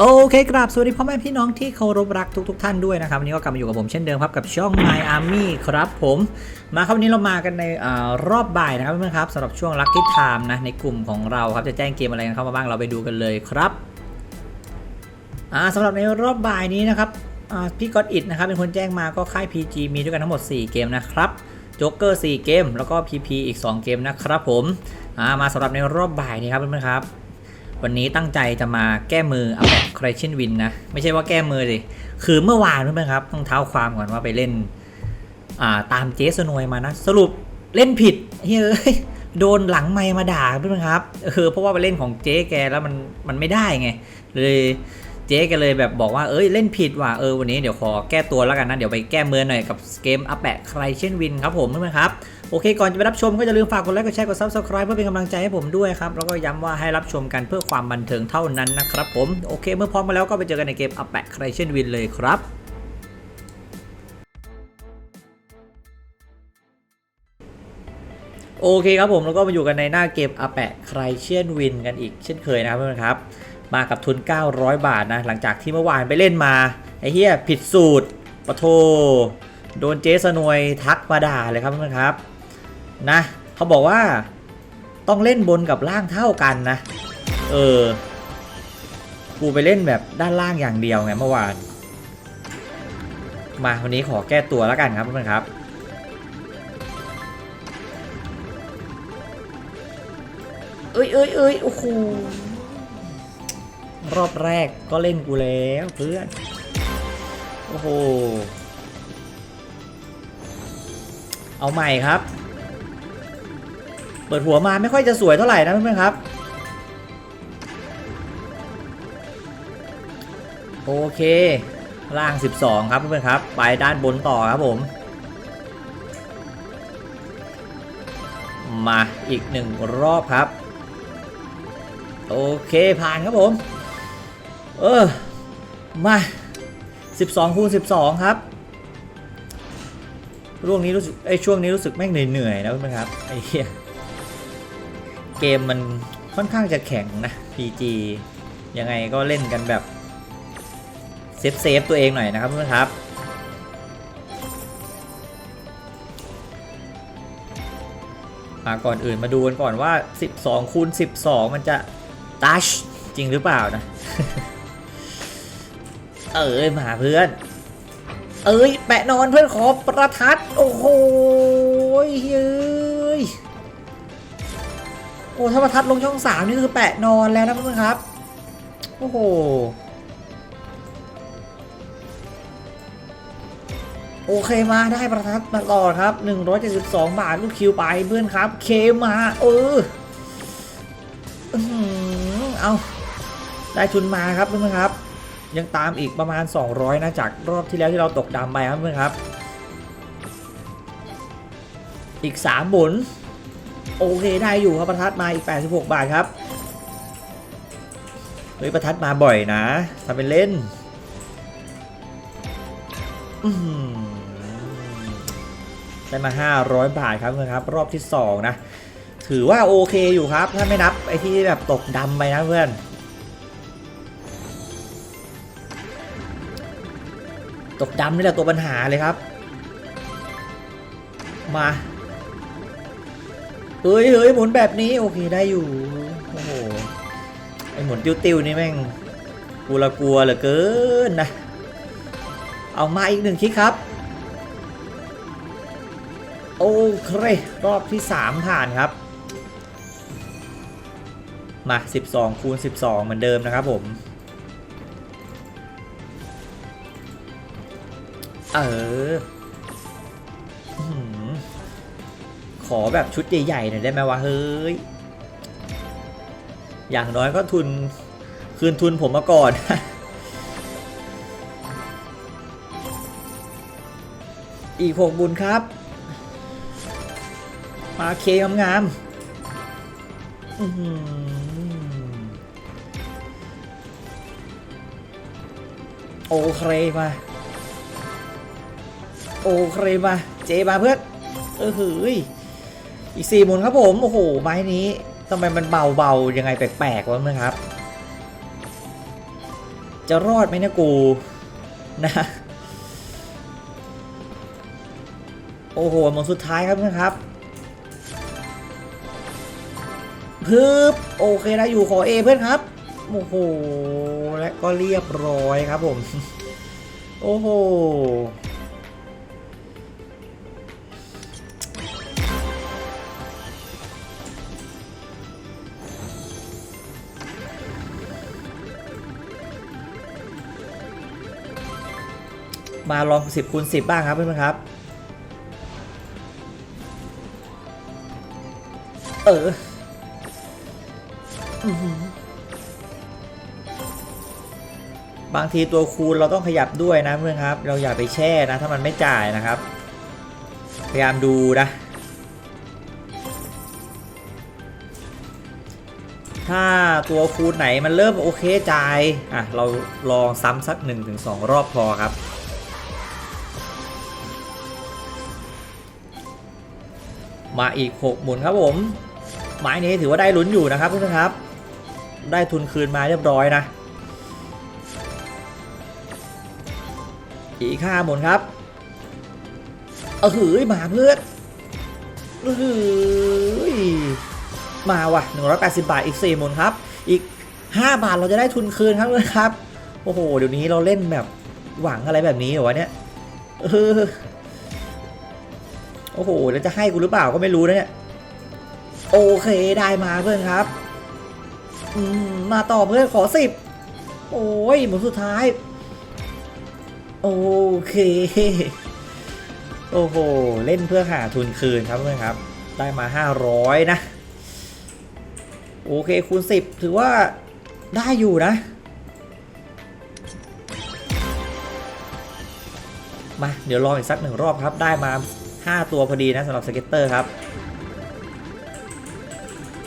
โอเคกราบสวัสดีพ่อแม่พี่น้องที่เคารพรักทุกทท่านด้วยนะครับวันนี้ก็กลับมาอยู่กับผมเช่นเดิมครับกับช่อง My Army ครับผมมาครับวันนี้เรามากันในอรอบบ่ายนะครับเพื่อนครับสำหรับช่วง Lucky Time นะในกลุ่มของเราครับจะแจ้งเกมอะไรกันเข้ามาบ้างเราไปดูกันเลยครับสำหรับในรอบบ่ายนี้นะครับพี่ก็อดอิดนะครับเป็นคนแจ้งมาก็ค่าย PG มีด้วยกันทั้งหมด 4 เกมนะครับโจ๊กเกอร์4เกม แล้วก็ PP อีก 2 เกมนะครับผมมาสำหรับในรอบบ่ายนี้ครับเพื่อนๆครับ วันนี้ตั้งใจจะมาแก้มืออัปเดตครเชนวินนะ ไม่ใช่ว่าแก้มือสิคือเมื่อวานรู้ไหมครับ ต้องเท้าความก่อนว่าไปเล่น อ่าตามเจสนวยมานะ สรุปเล่นผิดเฮ้ยโดนหลังไมมาด่าเพื่อนครับเออเพราะว่าไปเล่นของเจ๊แกแล้วมันมันไม่ได้ไงเลย เจ๊แกเลยแบบบอกว่าเอ้ยเล่นผิดว่ะเออวันนี้เดี๋ยวขอแก้ตัวแล้วกันนะ เดี๋ยวไปแก้เมือหน่อยกับเกมอัปแปะใครเช่นวินครับผมเพื่อนๆครับโอเค ก่อนจะไปรับชมก็อย่าลืมฝากกดไลค์กดแชร์กด subscribe เพื่อเป็นกำลังใจให้ผมด้วยครับ แล้วก็ย้ำว่าให้รับชมกันเพื่อความบันเทิงเท่านั้นนะครับผมโอเค เมื่อพร้อมมาแล้วก็ไปเจอกันในเกมอัปแปะใครเช่นวินเลยครับโอเคครับผมแล้วก็มาอยู่กันในหน้าเกมอาแปะใครเชียนวินกันอีกเช่นเคยนะครับเพื่อนครับ มากับทุน 900 บาทนะ หลังจากที่เมื่อวานไปเล่นมา ไอ้เหี้ยผิดสูตรปะโท โดนเจสนวยทักมาด่าเลยครับเพื่อนครับ นะเขาบอกว่าต้องเล่นบนกับล่างเท่ากันนะ เออ กูไปเล่นแบบด้านล่างอย่างเดียวไงเมื่อวาน มาวันนี้ขอแก้ตัวแล้วกันครับเพื่อนครับเอ้ยเอ้ยเอ้ยโอ้โห รอบแรกก็เล่นกูแล้วเพื่อน โอ้โห เอาใหม่ครับ เปิดหัวมาไม่ค่อยจะสวยเท่าไหร่นะเพื่อนๆครับ โอเค ล่าง 12 ครับเพื่อนๆครับ ไปด้านบนต่อครับผม มาอีกหนึ่งรอบครับโอเคผ่านครับผม เออ มา 12คูณ12 ครับช่วงนี้รู้สึกไอช่วงนี้รู้สึกแม่งเหนื่อยๆนะเพื่อนครับไอ้เหี้ยเกมมันค่อนข้างจะแข็งนะ PG ยังไงก็เล่นกันแบบเซฟเซฟตัวเองหน่อยนะครับเพื่อนครับมาก่อนอื่นมาดูกันก่อนว่า 12คูณ12 มันจะตัชจริงหรือเปล่านะ เอ้ยมาเพื่อน เอ้ยแปะนอนเพื่อนขอประทัด โอ้โหเฮ้ยโอ้ถ้าประทัดลงช่องสามนี่คือแปะนอนแล้วนะเพื่อนครับ โอ้โหโอเคมาได้ประทัดมาต่อครับ 172 บาท ลูกคิวไปเพื่อนครับ เคมาเออเอาได้ทุนมาครับเพื่อนครับ ยังตามอีกประมาณ 200 นะจากรอบที่แล้วที่เราตกดำไปครับเพื่อนครับ อีก3หมุนโอเคได้อยู่ครับประทัดมาอีก 86 บาทครับเฮ้ยประทัดมาบ่อยนะทำเป็นเล่นอื้อหือได้มา 500 บาทครับเพื่อนครับ รอบที่ 2 นะ ถือว่าโอเคอยู่ครับ ถ้าไม่นับไอ้ที่แบบตกดำไปนะเพื่อน ตกดำนี่แหละตัวปัญหาเลยครับ มาเฮ้ยเฮ้ยหมุนแบบนี้โอเคได้อยู่โอ้โหไอหมุนติ้วๆนี่แม่งกูละกลัวเหลือเกินนะ เอามาอีกหนึ่งคลิกครับ โอเครอบที่ 3 ผ่านครับ มา 12 คูณ 12 เหมือนเดิมนะครับผม เออ ขอแบบชุดใหญ่ๆหน่อยได้ไหมวะเฮ้ย อย่างน้อยก็ทุน คืนทุนผมมาก่อนอีกหกบุญครับ มาเคงามๆโอเคมา เคมาเจมาเพื่อนเออหืออีกสี่หมุนครับผมโอ้โหไม้นี้ทำไมมันเบาๆยังไงแปลกๆวะเมื่อครับ จะรอดไหมเนะกูนะโอ้โหหมดสุดท้ายครับเพื่อนครับพึบโอเคได้อยู่ขอเอเพื่อนครับโอ้โหและก็เรียบร้อยครับผม โอ้โห มาลอง 10คูณ10 บ้างครับเพื่อนๆครับ เอออบางทีตัวคูณเราต้องขยับด้วยนะเพื่อนครับ เราอย่าไปแช่นะ ถ้ามันไม่จ่ายนะครับ พยายามดูนะ ถ้าตัวคูณไหนมันเริ่มโอเคจ่าย อะ เราลองซ้ำสัก1-2 รอบพอครับ มาอีก 6 หมุนครับผมหมายนี้ถือว่าได้ลุ้นอยู่นะครับเพื่อนครับ ได้ทุนคืนมาเรียบร้อยนะ อีกห้าหมุนครับเออหือมาเพื่อนเออหือมาว่ะ 180 บาทอีก4หมุนครับ อีก 5 บาทเราจะได้ทุนคืนครับเพื่อนครับ โอ้โห เดี๋ยวนี้เราเล่นแบบหวังอะไรแบบนี้เหรอวะเนี่ยเออ โอ้โหแล้วจะให้กูหรือเปล่าก็ไม่รู้นะเนี่ยโอเคได้มาเพื่อนครับมมาต่อเพื่อนขอสิบโอ้ยหมุนสุดท้าย โอเค โอ้โห เล่นเพื่อหาทุนคืนครับเพื่อนครับ ได้มา 500 นะ โอเคคูณ 10 ถือว่าได้อยู่นะ มา เดี๋ยวลองอีกสักหนึ่งรอบครับ ได้มา 5 ตัวพอดีนะสำหรับสเก็ตเตอร์ครับ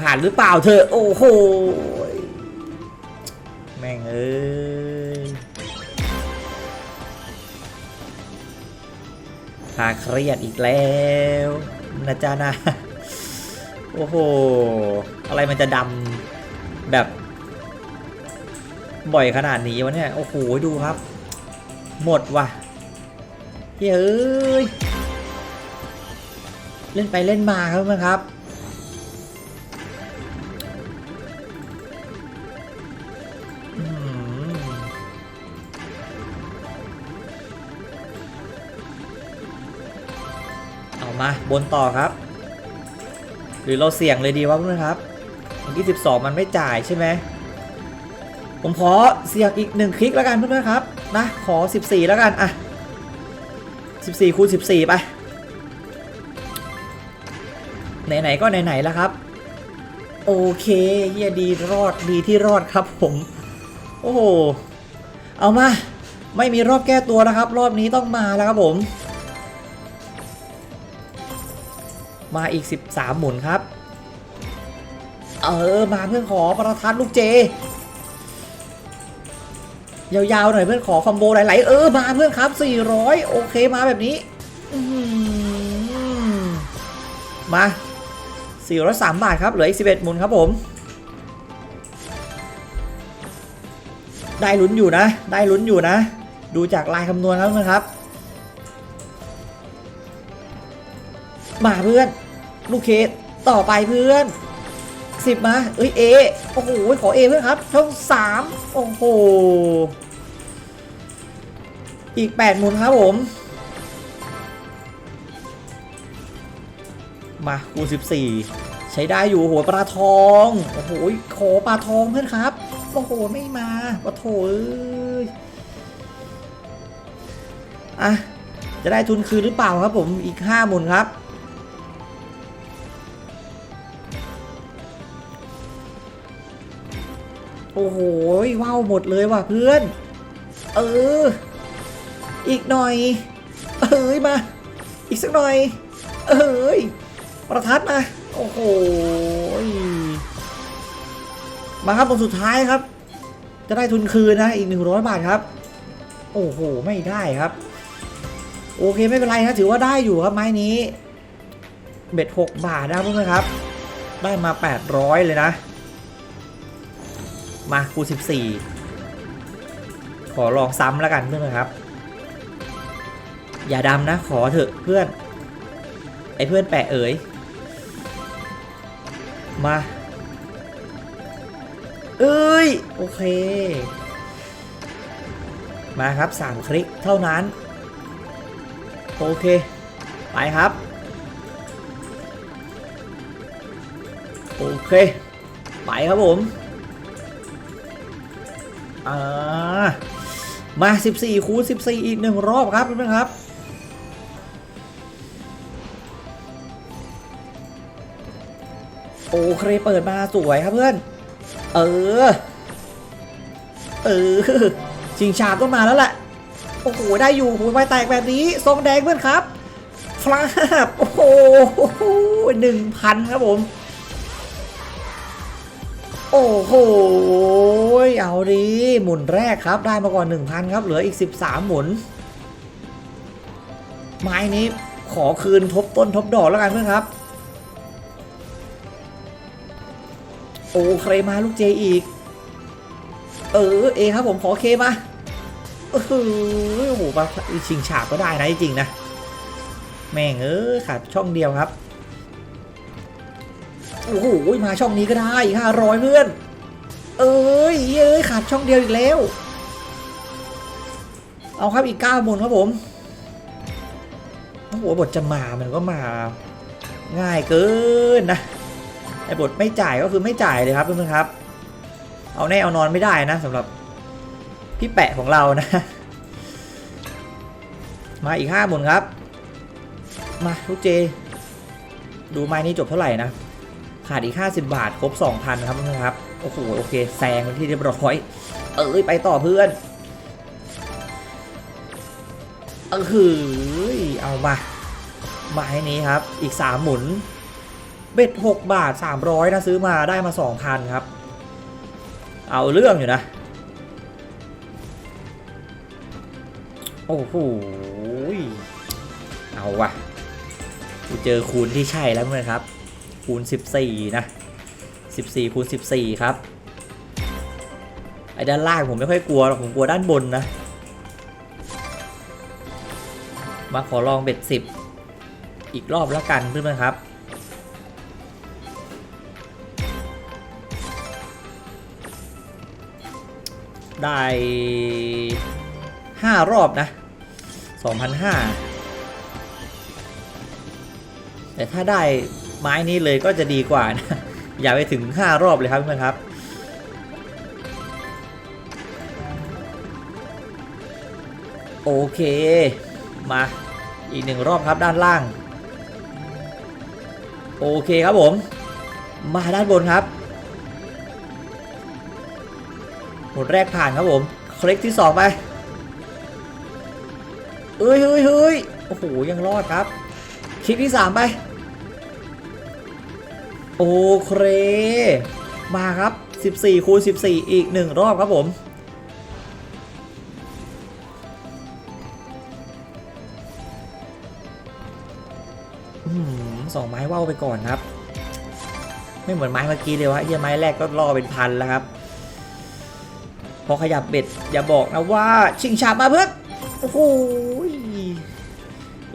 ผ่านหรือเปล่าเธอ โอ้โห แม่งเอ้ยพาเครียดอีกแล้วนะจ๊ะนะ โอ้โห อะไรมันจะดำแบบ บ่อยขนาดนี้วะเนี่ย โอ้โห ดูครับ หมดว่ะเฮ้ย เล่นไปเล่นมาครับเพื่อนครับ เอามาบนต่อครับ หรือเราเสี่ยงเลยดีวะเพื่อนครับเมื่อกี้12 มันไม่จ่ายใช่ไหมผมขอเสี่ยงอีกหนึ่งคลิกแล้วกันเพื่อนๆครับ นะ ขอ 14 แล้วกัน อะ 14คูณ14 ไป ไหนๆก็ไหนๆแล้วครับ โอเคเฮียดีรอดดีที่รอดครับผม โอ้โหเอามา ไม่มีรอบแก้ตัวนะครับ รอบนี้ต้องมาแล้วครับผม มาอีก 13 หมุนครับ เออมาเพื่อนขอประทัดลูกเจ ยาวๆหน่อยเพื่อนขอคอมโบหลายๆเออมาเพื่อนครับ 400 โอเคมาแบบนี้มา 403 บาทครับ เหลืออีก 11 หมุนครับผม ได้ลุ้นอยู่นะ ได้ลุ้นอยู่นะ ดูจากลายคำนวณครับเพื่อนครับ มาเพื่อน ลูกเคสต่อไปเพื่อนสิบมา เอ้ยเอโอ้โห ขอเอเพื่อนครับ ช่องสามโอ้โห อีก8หมุนครับผม มาคูณ14 ใช้ได้อยู่โอ้โหปลาทอง โอ้โหขอปลาทองเพื่อนครับ โอ้โห ไม่มาปะโถเอ้ยอะ จะได้ทุนคืนหรือเปล่าครับผมอีก5หมุนครับโโอ้โหว้าวหมดเลยว่ะเพื่อน เออ อีกหน่อย เอ้ยมา อีกสักหน่อย เอ้ย ประทัดมา โอ้โห มาครับตรงสุดท้ายครับ จะได้ทุนคืนนะ อีก100บาทครับ โอ้โห ไม่ได้ครับ โอเคไม่เป็นไรนะ ถือว่าได้อยู่ครับไม้นี้ เบ็ด6บาทนะเพื่อนครับ ได้มา800เลยนะ มาคูณ14ขอลองซ้ำแล้วกันเพื่อนครับ อย่าดำนะ ขอเถอะเพื่อนไอ้เพื่อนแปะเอ๋ย มา เอ้ย โอเค มาครับ 3 คลิกเท่านั้น โอเค ไปครับ โอเค ไปครับผม อ่า มา 14 คูณ 14 อีกหนึ่งรอบครับเพื่อนๆครับ โอเคเปิดมาสวยครับเพื่อน เออ เออชิงชาบต้องมาแล้วแหละ โอ้โห ได้อยู่หัวไฟแตกแบบนี้ ทรงแดงเพื่อนครับ ฟลาบ โอ้โหหนึ่งพันครับผม โอ้โห เอาดีหมุนแรกครับ ได้มาก่อน1,000ครับ เหลืออีก13หมุน ไม้นี้ขอคืนทบต้นทบดอกแล้วกันเพื่อนครับ อ้เครมาลูกเจอีก เออเอครับผมขอเคมาเออโอ้โหมาชิงฉาบก็ได้นะจริงนะ แม่งเออขาดช่องเดียวครับ โอ้โหมาช่องนี้ก็ได้อีกห้าร้อยเพื่อน เอ้ยเอ้ยขาดช่องเดียวอีกแล้ว เอาครับอีกเก้าหมุนครับผมโอ้โหบทจะมามันก็มา ง่ายเกินนะ ไอ้บทไม่จ่ายก็คือไม่จ่ายเลยครับเพื่อนๆครับ เอาแน่เอานอนไม่ได้นะสำหรับพี่แปะของเรานะ มาอีกห้าหมุนครับ มาทุกเจ ดูไม้นี้จบเท่าไหร่นะ ขาดอีก 50 บาท ครบ 2,000 ครับเพื่อนๆครับ โอ้โห โอเค แซงเป็นที่เรียบร้อย เอ้ย ไปต่อเพื่อนเออเอามาไม้นี้ครับ อีก 3 หมุน เบ็ด6บาท300นะซื้อมาได้มา2,000ครับ เอาเรื่องอยู่นะ โอ้โหเอาว่ะกูเจอคูณที่ใช่แล้วเพื่อนครับ คูณ 14 นะ 14 คูณ 14 ครับ ไอ้ด้านล่างผมไม่ค่อยกลัวหรอกผมกลัวด้านบนนะ มาขอลองเบ็ด 10 อีกรอบแล้วกันเพื่อนๆครับ ได้ 5 รอบนะ2,500แต่ถ้าได้ไม้นี้เลยก็จะดีกว่านะ อย่าไปถึง 5 รอบเลยครับเพื่อนครับโอเค มาอีกหนึ่งรอบครับด้านล่าง โอเคครับผม มาด้านบนครับ หมดแรกผ่านครับผม คลิกที่ 2 ไป เอ้ยเฮ้ยเฮ้ยโอ้โห ยังรอดครับ คลิกที่ 3 ไป โอเค มาครับ 14คูณ14 อีก 1 รอบครับผมอืมสองไม้ว่าวไปก่อนครับ ไม่เหมือนไม้เมื่อกี้เลยวะเฮียไม้แรกก็ล่อเป็นพันแล้วครับ พอขยับเบ็ดอย่าบอกนะว่าชิงฉาบมาเพื่อนโอ้โหย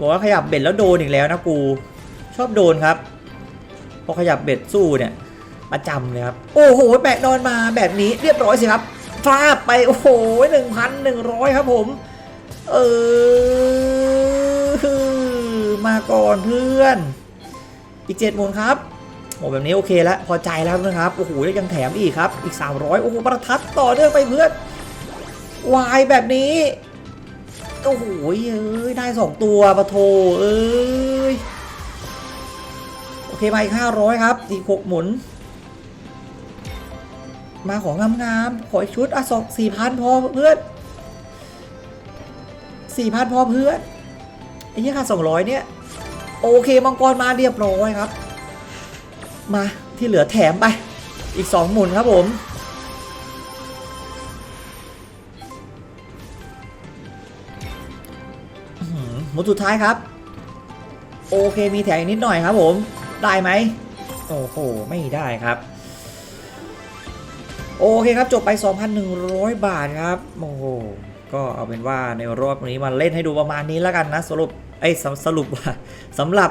บอกว่าขยับเบ็ดแล้วโดนอีกแล้วนะกู ชอบโดนครับ พอขยับเบ็ดสู้เนี่ยประจำเลยครับ โอ้โหแปะนอนมาแบบนี้เรียบร้อยสิครับฟาดไปโอ้โหหนึ่งพันหนึ่งร้อยครับผม เออ มาก่อนเพื่อน อีกเจ็ดหมุนครับ โอ้แบบนี้โอเคแล้วพอใจแล้วนะครับโอ้โหแล้ยังแถมอีกครับอีก 300โอ้โหประทัดต่อเนื่องไปเพื่อนวายแบบนี้โอ้โหเอ้ยได้ 2 ตัวปะโทเอ้ยโอเคมาอีก 500 ครับอีก6หมุน มาของงามๆขออีกชุดอะสองสี่พันพอเพื่อนสี่พันพอเพื่อนไอ้เหี้ยค่าสองร้อยเนี่ย โอเคมังกรมาเรียบร้อยครับ มาที่เหลือแถมไป อีกสองหมุนครับผม หมุนสุดท้ายครับ โอเคมีแถมอีกนิดหน่อยครับผม ได้ไหม โอ้โห ไม่ได้ครับ โอเคครับจบไป 2,100 บาทครับ โอ้โห ก็เอาเป็นว่าในรอบนี้มาเล่นให้ดูประมาณนี้แล้วกันนะ สรุปไอ้สสรุปว่าสำหรับ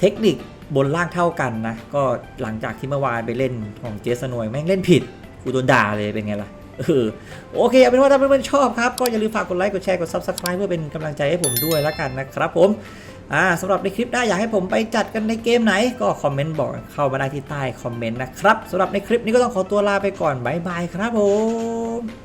เทคนิค บนล่างเท่ากันนะ ก็หลังจากที่เมื่อวานไปเล่นของเจสนวยแม่งเล่นผิดกูโดนด่าเลยเป็นไงล่ะเออโอเคเอาเป็นว่าถ้าเพื่อนๆชอบครับ ก็อย่าลืมฝากกดไลค์กดแชร์กด Subscribe เพื่อเป็นกำลังใจให้ผมด้วยแล้วกันนะครับผมอ่าสำหรับในคลิปหน้าอยากให้ผมไปจัดกันในเกมไหน ก็คอมเมนต์บอกเข้ามาได้ที่ใต้คอมเมนต์นะครับสำหรับในคลิปนี้ก็ต้องขอตัวลาไปก่อนบ๊ายบายครับผม